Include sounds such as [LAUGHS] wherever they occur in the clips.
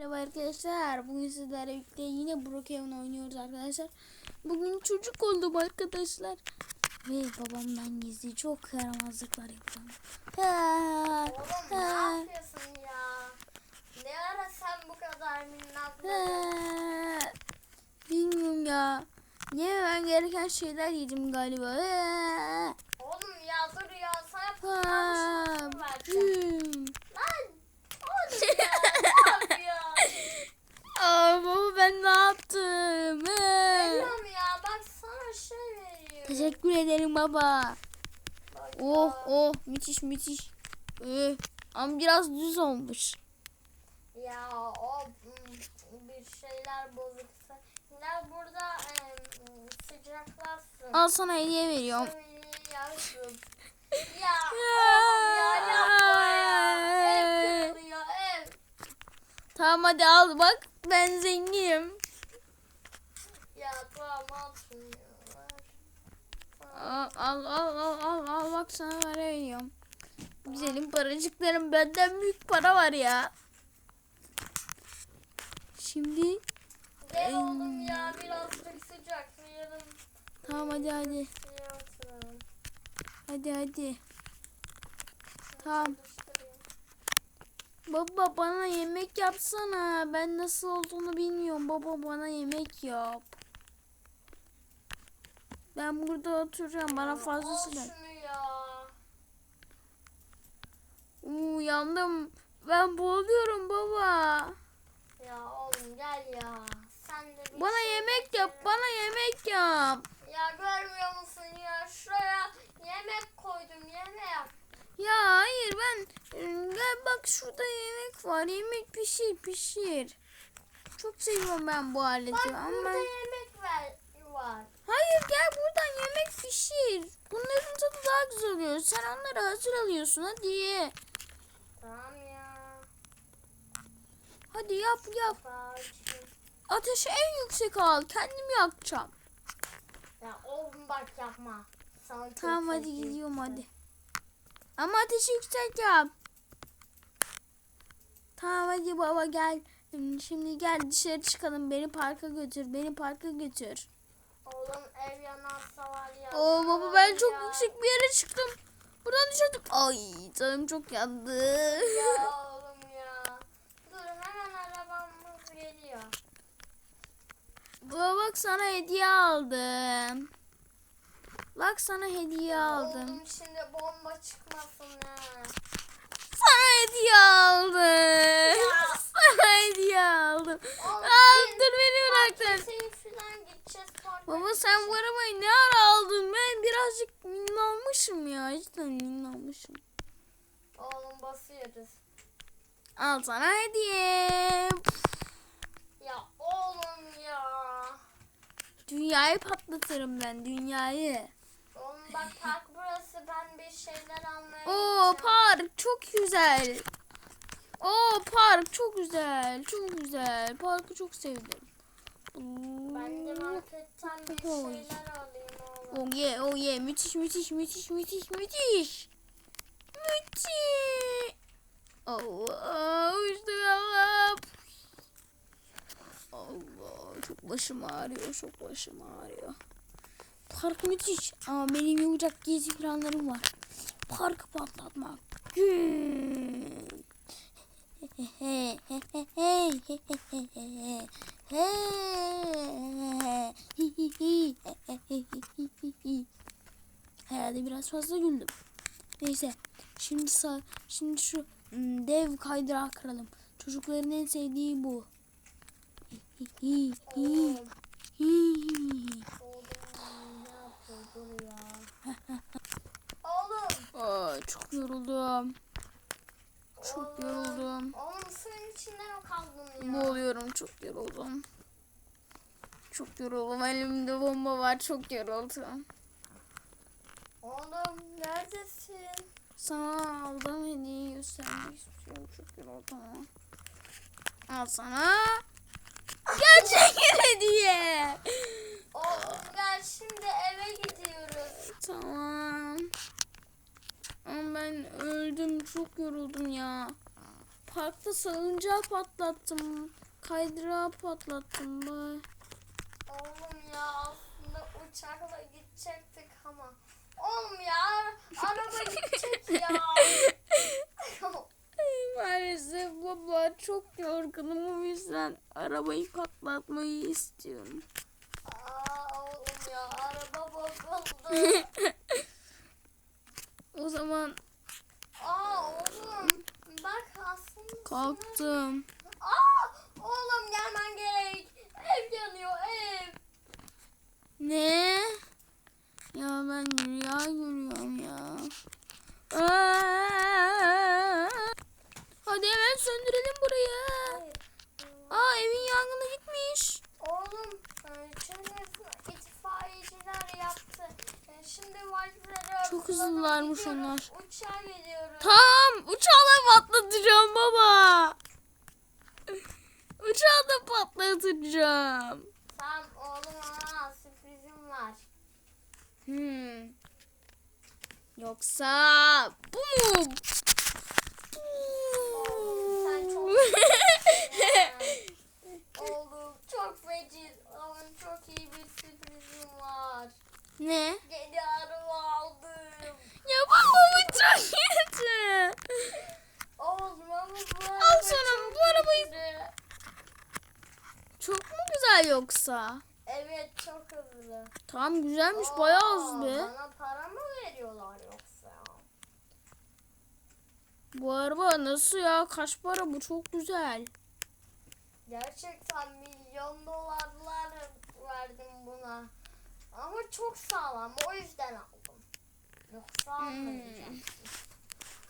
Merhaba arkadaşlar. Bugün sizlerle birlikte yine Brookhaven oynuyoruz arkadaşlar. Bugün çocuk oldum arkadaşlar. Ve babamdan gizli çok yaramazlıklar yapacağım. Ha, Oğlum ne ha, yapıyorsun ya? Ne ara sen bu kadar minnak ha. Bilmiyorum ya. Yememem gereken şeyler yedim galiba. Ha, Oğlum ya dur ya sana ha, paylaşımını vereceğim. büm. Lan oğlum ya ne yapıyorsun? Aa, baba ben ne yaptım? Ha. Biliyorum ya bak sana şey veriyorum. Teşekkür ederim baba. Oh ya. oh müthiş müthiş. Ee, ama biraz düz olmuş. Ya o mm, bir şeyler bozuksa. Ya burada em, sıcaklarsın. Al sana hediye veriyorum. [LAUGHS] Ya ya ya. Ev. Tamam hadi al bak ben zenginim. Ya tamam al şunu ya. Al al al al al, bak sana veriyorum. Güzelim paracıklarım benden büyük para var ya. Şimdi Gel oğlum ya birazcık sıcaklayalım. tamam hadi hadi. Hadi hadi. Tamam. Baba bana yemek yapsana. Ben nasıl olduğunu bilmiyorum. Baba bana yemek yap. Ben burada oturacağım. Bana fazlası ver. Uuu yandım. Ben boğuluyorum baba. Ya oğlum gel ya. Sen de Bana şey yemek yap. bekle. Bana yemek yap. Ya görmüyor musun ya? Şuraya yemek koydum yemek. Ya hayır ben gel bak şurada yemek var. Yemek pişir pişir. Çok seviyorum ben bu aleti Bak ama burada ben... yemek ver, var. Hayır gel buradan yemek pişir. Bunların tadı daha güzel oluyor. Sen onları hazır alıyorsun hadi. Tamam ya. Hadi yap yap. Ateşi en yüksek al. Kendim yakacağım. Ya oğlum bak yapma. Sana çok Tamam hadi kötü. gidiyorum hadi. Ama ateşi yüksek yap. Tamam hadi baba gel. Şimdi gel dışarı çıkalım. Beni parka götür. Beni parka götür. Oğlum ev yanarsa var ya. Oo baba ben çok ya. yüksek bir yere çıktım. Buradan düşürdüm. Ay canım çok yandı. Ya [LAUGHS] oğlum ya. Dur hemen arabamız geliyor. Baba bak sana hediye aldım. Bak sana hediye aldım. Oğlum şimdi bomba çıkmasın ha. Sana hediye aldım. [LAUGHS] Sana hediye aldım. Oğlum Aa, dur beni bıraktın. markete falan gideceğiz. Baba sen bu arabayı ne ara aldın? Ben birazcık minnoğmuşum ya. Cidden minnoğmuşum. Oğlum basıyoruz. Al sana hediye. Ya oğlum ya. Dünyayı patlatırım ben dünyayı. Oğlum bak park burası ben bir şeyler almaya Oo gideceğim. park çok güzel. Oo park çok güzel. Çok güzel. Parkı çok sevdim. Ben de marketten bir şeyler alayım oğlum. Oh yeah, oh yeah. Müthiş, müthiş, müthiş, müthiş, müthiş. Müthiş. Allah, işte Allah. Allah, çok başım ağrıyor, çok başım ağrıyor. Park müthiş ama benim yapacak gezi planlarım var. Parkı patlatmak. Hmm. [LAUGHS] [LAUGHS] Herhalde biraz fazla güldüm. Neyse. Şimdi sağ, şimdi şu hmm, dev kaydırağı kıralım. Çocukların en sevdiği bu. [LAUGHS] Oğlum. Ay, çok yoruldum. Çok yoruldum. Oğlum kaldın ya? Boğuluyorum çok yoruldum. Çok yoruldum. Elimde bomba var. Çok yoruldum. Oğlum neredesin? Sana aldığım hediyeyi göstermek istiyorum. Çok yoruldum. Al sana. Gerçek hediye. Oğlum gel şimdi eve gidiyoruz. Tamam. Ama ben öldüm. Çok yoruldum ya. Parkta salıncağı patlattım. Kaydırağı patlattım. Bay. Oğlum ya aslında uçakla gidecektik ama. Oğlum ya araba gidecek ya. [LAUGHS] Maalesef baba çok yorgunum o yüzden arabayı patlatmayı istiyorum. Aa oğlum ya araba bozuldu. [LAUGHS] O zaman bak aslında. kalktım. Aa oğlum gelmen gerek. Ev yanıyor ev. Ne? Ya ben rüya görüyorum ya. Aa! Hadi hemen söndürelim burayı. Aa evin yangını gitmiş. Oğlum e, çünkü itfaiyeciler yaptı. E, Şimdi valizleri Çok hızlılarmış onlar. Uçağa gidiyoruz. Tamam uçağı da patlatacağım baba. Uçağı da patlatacağım. Tamam oğlum ama sürprizim var. Hmm. Yoksa bu mu? Sen çok [LAUGHS] Oğlum çok feci ama çok iyi bir sürprizim var. ne? Yeni araba aldım. Ya baba bu çok kötü. Oğlum ama bu Al araba sana çok bu arabayı. hızlı. Çok mu güzel yoksa? Evet çok hızlı. Tamam güzelmiş Aa, bayağı hızlı. Bana para mı veriyorlar yoksa? Bu araba nasıl ya? Kaç para bu? Çok güzel. Gerçekten milyon dolarlar verdim buna. Ama çok sağlam o yüzden aldım. Yoksa almayacağım.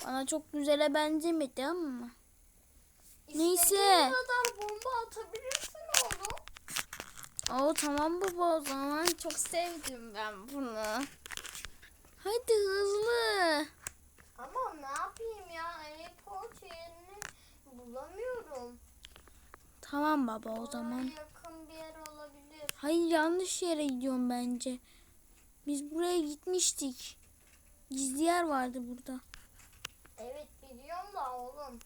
Bana çok güzele benzemedi ama. Neyse. İstediğin kadar bomba atabilirsin. Oo tamam baba o zaman. Çok sevdim ben bunu. Hadi hızlı. Ama ne yapayım ya airport yerini bulamıyorum. Tamam baba o zaman. yakın bir yer olabilir. Hayır yanlış yere gidiyorum bence. Biz buraya gitmiştik. Gizli yer vardı burada. Evet biliyorum da oğlum.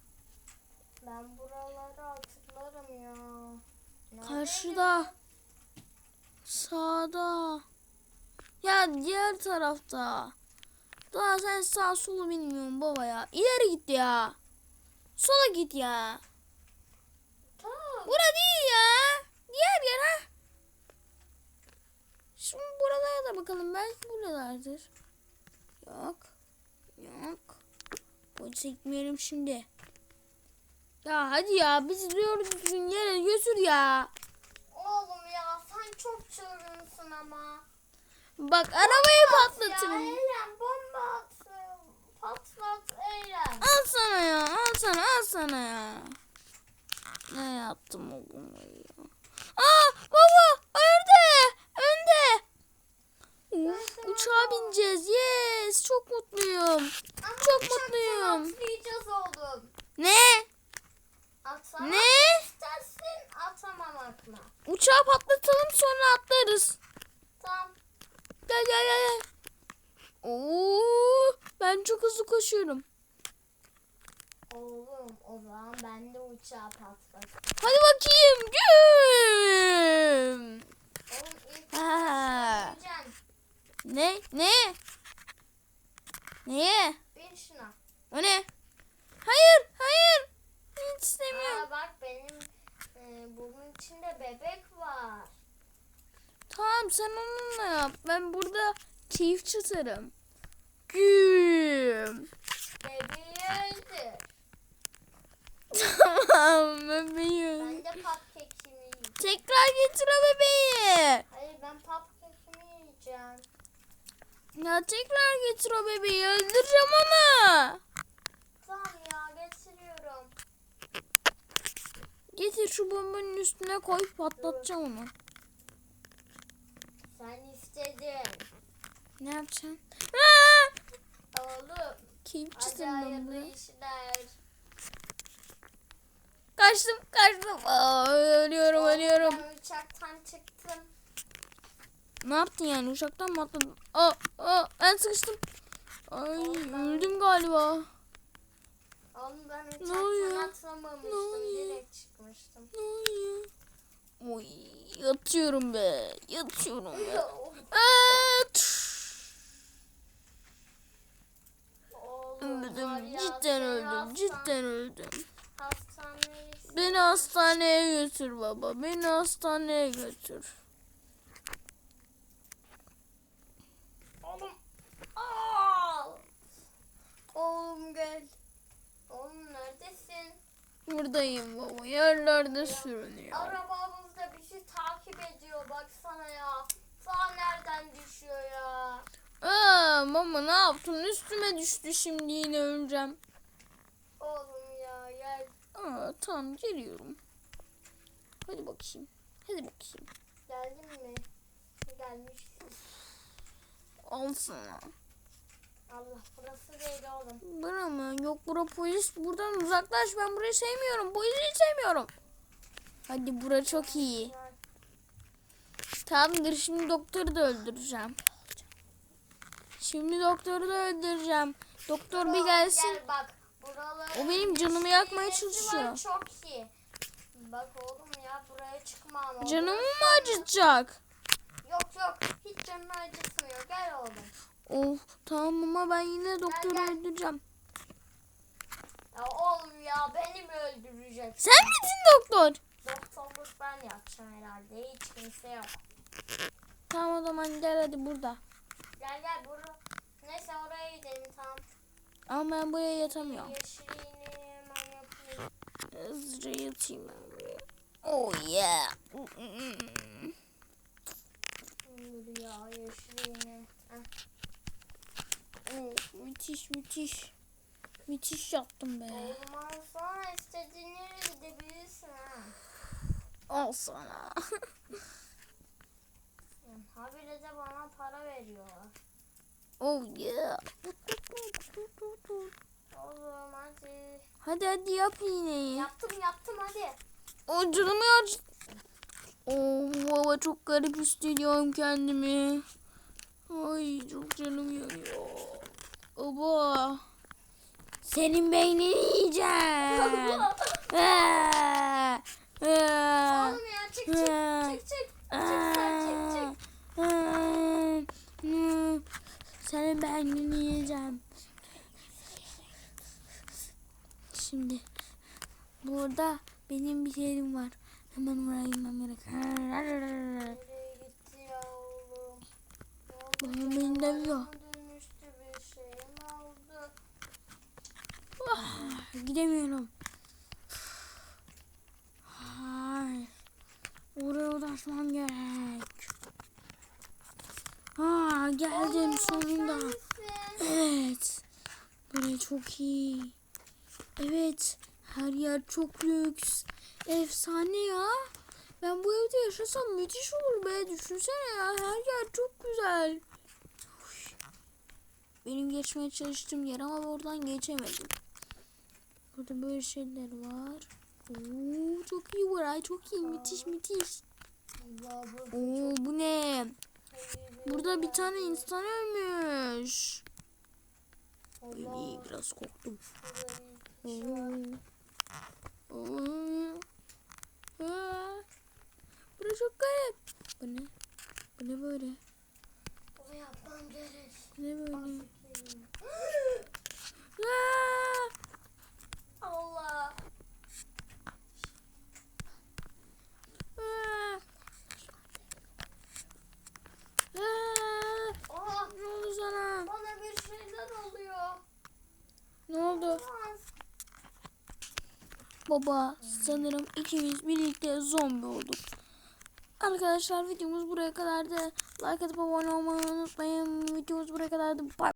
Ben buraları hatırlarım ya. Neredeydi Karşıda. Sağda. Ya diğer tarafta. Daha sen sağ solu bilmiyorum baba ya. İleri git ya. Sola git ya. Tamam. Bura değil ya. Diğer yer ha. Şimdi buralara da bakalım. Belki buralardır. Yok. Yok. Polise gitmeyelim şimdi. Ya hadi ya. Biz diyoruz düzgün yere götür ya. Ya sen çok çılgınsın ama. Bak arabayı Ya patlatırım. Eylem bomba at. Patlat Eylem. Al sana ya. Al sana. Al sana ya. Ne yaptım o bombayı ya. Aa baba önde. Önde. Uf, uçağa bineceğiz. Yes. Çok mutluyum. Ama Çok mutluyum. Atlayacağız oğlum. Ne? Atlamak Ne? istersin atamamak mı? Uçağı patlatalım sonra atlarız. Tamam. Gel gel gel. gel. Oo, ben çok hızlı koşuyorum. Oğlum o zaman ben de uçağı patlatayım. Hadi bakayım. Güm. Oğlum ilk Ha. Ne? Ne? Neye? Bin şuna. O ne? Hayır, hayır. Hiç istemiyorum. Aa, bak benim içinde bebek var. Tamam sen onunla yap. Ben burada keyif çıtarım. Güm. Bebeği öldür. Tamam bebeğim. Ben de cupcake'imi yiyeceğim. Tekrar getir o bebeği. Hayır ben cupcake'imi yiyeceğim. Ya tekrar getir o bebeği. Öldüreceğim onu. Tamam ya getiriyorum. Getir şu bombanın üstüne koy patlatacağım onu. Sen istedin. Ne yapacaksın? Aa! Oğlum çıtarım hayırlı ben. işler. Kaçtım kaçtım. Aa, ölüyorum ölüyorum. Ben uçaktan çıktım. Ne yaptın yani uçaktan mı atladın? Aa, aa, ben sıkıştım. Ay öldüm galiba. Oğlum ben uçaktan atlamamıştım. Direkt çıkmıştım. Ne oluyor? Oy yatıyorum be. Yatıyorum be. [LAUGHS] Oğlum var Öldüm. Cidden öldüm. Cidden öldüm. Hastaneye Beni hastaneye götür baba. Beni hastaneye götür. Oğlum. Aa! Oğlum gel. Oğlum neredesin? Buradayım baba. Yerlerde sürünüyor. Arabamız da bizi takip ediyor. Baksana ya. Sağ nereden düşüyor ya? Aa, mama ne yaptın? Üstüme düştü şimdi yine öleceğim. Oğlum ya gel. Aa, tamam geliyorum. Hadi bakayım. Hadi bakayım. Geldin mi? Gelmişsin. Al sana. Allah burası değil oğlum. Bura mı? Yok bura polis. Buradan uzaklaş. Ben burayı sevmiyorum. Polisi hiç sevmiyorum. Hadi bura çok iyi. Tamamdır şimdi doktoru da öldüreceğim. Şimdi doktoru da öldüreceğim. Doktor bir gelsin. Gel bak. Buraları O benim canımı yakmaya yeşilliği çalışıyor. Çok iyi. Bak oğlum ya buraya çıkma ama. Canımı mı acıtacak? Yok yok hiç canını acıtmıyor. Gel oğlum. Of tamam ama ben yine doktoru gel. öldüreceğim. Ya oğlum ya beni mi öldürecek? Sen misin doktor? Doktorluk ben yapacağım herhalde. Hiç kimse yok. Tamam o zaman gel hadi burada. Gel gel buru. Neyse oraya gidelim tamam. Ama ben buraya yatamıyorum. Hemen yapayım. Hızlıca yatayım ben buraya. Oh yeah. Dur ya yeşilliğini. Heh. Müthiş müthiş. Müthiş yaptım be. Oğlum alsana istediğin yere gidebilirsin ha. Al sana. [LAUGHS] Habire de bana para veriyorlar. oh yeah. Oğlum hadi. Hadi hadi yap iğneyi. Yaptım yaptım hadi. O canımı acı. Oh baba çok garip hissediyorum kendimi. Ay çok canım yanıyor. Baba. Senin beynini yiyeceğim. Aa, [LAUGHS] aa, Oğlum ya çık çık çık çık. Çık sen çık çık. aa, hı. Senin beynini yiyeceğim. Şimdi burada benim bir yerim var. Hemen oraya inmem gerek. Babam beni dövüyor. Canavar mı Dönüştü bir şey mi oldu? Ah, Gidemiyorum. Hayır. Oraya ulaşmam gerek. Ha geldim Oğlum, sonunda. Evet. Buraya çok iyi. Evet. Her yer çok lüks. Efsane ya. Ben bu evde yaşasam müthiş olur be. Düşünsene ya. Her yer çok güzel. Benim geçmeye çalıştığım yer ama oradan geçemedim. Burada böyle şeyler var. Oo, çok iyi burası. Çok iyi. Müthiş müthiş. Oo, bu ne? Burada bir tane insan ölmüş. İyi biraz korktum. Burası çok garip. Bu ne? Bu ne böyle? Bunu yapmam gerek. Bu ne böyle? [GASPS] Allah. Aa. Aa. Oha Ne oldu sana? bana bir şeyler oluyor. Ne oldu? Olamaz. Baba sanırım ikimiz birlikte zombi olduk. Arkadaşlar videomuz buraya kadardı. Like atıp abone olmayı unutmayın. Videomuz buraya kadardı. Bye.